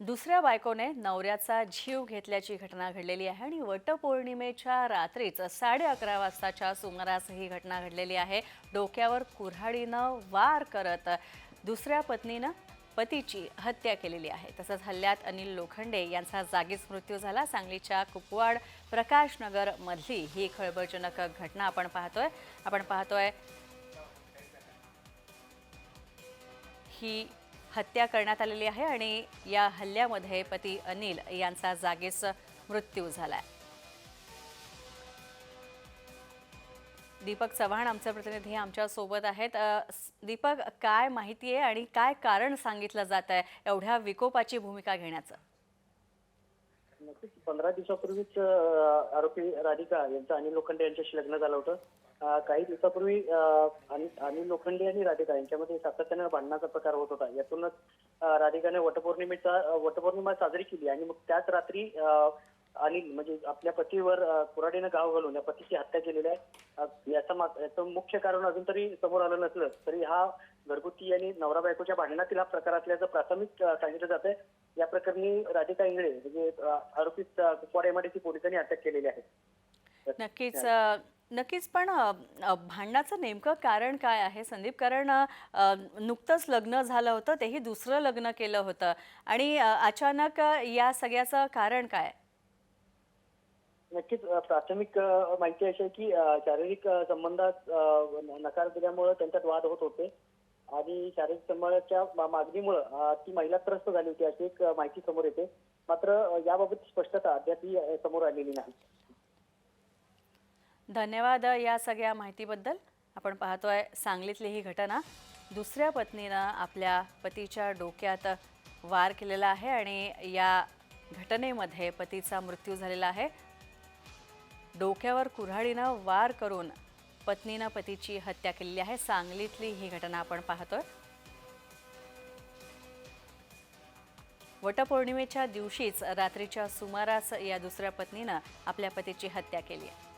दुसऱ्या बायकोने नवऱ्याचा जीव घेतल्याची घटना घडलेली आहे आणि वटपौर्णिमेच्या रात्रीच साडे अकरा वाजताच्या सुमारास ही घटना घडलेली आहे. डोक्यावर कुऱ्हाडीनं वार करत दुसऱ्या पत्नीनं पतीची हत्या केलेली आहे. तसंच हल्ल्यात अनिल लोखंडे यांचा जागीच मृत्यू झाला. सांगलीच्या कुपवाड प्रकाशनगर मधली ही खळबळजनक घटना आपण पाहतोय. आपण पाहतोय ही हत्या करण्यात आलेली आहे आणि या हल्ल्यामध्ये पती अनिल यांचा जागीच मृत्यू झालाय. दीपक चव्हाण आमचे प्रतिनिधी आमच्यासोबत आहेत. दीपक काय माहिती आहे आणि काय कारण सांगितलं जात आहे एवढ्या विकोपाची भूमिका घेण्याचं? नक्कीच. पंधरा दिवसापूर्वीच आरोपी राधिका यांचं अनिल लोखंडे यांच्याशी लग्न झालं होतं. काही दिवसापूर्वी अनिल लोखंडे आणि राधिका यांच्यामध्ये सातत्यानं भांडणाचा प्रकार होत होता. यातूनच राधिकाने वटपौर्णिमेचा वटपौर्णिमा साजरी केली आणि मग त्याच रात्री अनिल म्हणजे आपल्या पतीवर अं, कुऱ्हाडीनं गाव घालून या पतीची हत्या केलेली आहे. याचं याचं मुख्य कारण अजून तरी समोर आलं नसलं तरी हा घरगुती आणि नवरा बायकोच्या भांडणातील हा प्रकार असल्याचं प्राथमिक सांगितलं जात आहे या प्रकरणी राधिका इंगळे म्हणजे आरोपीत कुपवाड एमआयडीसी पोलिसांनी अटक केलेली आहे. नक्कीच नक्कीच पण भांडणाचं नेमकं कारण काय आहे? संदीप कारण नुकतंच लग्न झालं होतं तेही दुसरं लग्न केलं होतं. आणि अचानक या सगळ्याचं कारण काय? नक्कीच प्राथमिक माहिती अशी आहे की शारीरिक संबंधात नकार दिल्यामुळे त्यांच्यात वाद होत होते. आणि शारीरिक संबंधाच्या मागणीमुळे ती महिला त्रस्त झाली होती अशी एक माहिती समोर येते. मात्र याबाबत स्पष्टता अद्याप समोर आलेली नाही. धन्यवाद या सगळ्या माहितीबद्दल. आपण पाहतोय सांगलीतली ही घटना. दुसऱ्या पत्नीनं आपल्या पतीच्या डोक्यात वार केलेला आहे आणि या घटनेमध्ये पतीचा मृत्यू झालेला आहे. डोक्यावर कुऱ्हाडीनं वार करून पत्नीनं पतीची हत्या केलेली आहे. सांगलीतली ही घटना आपण पाहतोय. वटपौर्णिमेच्या दिवशीच रात्रीच्या सुमारास या दुसऱ्या पत्नीनं आपल्या पतीची हत्या केली आहे.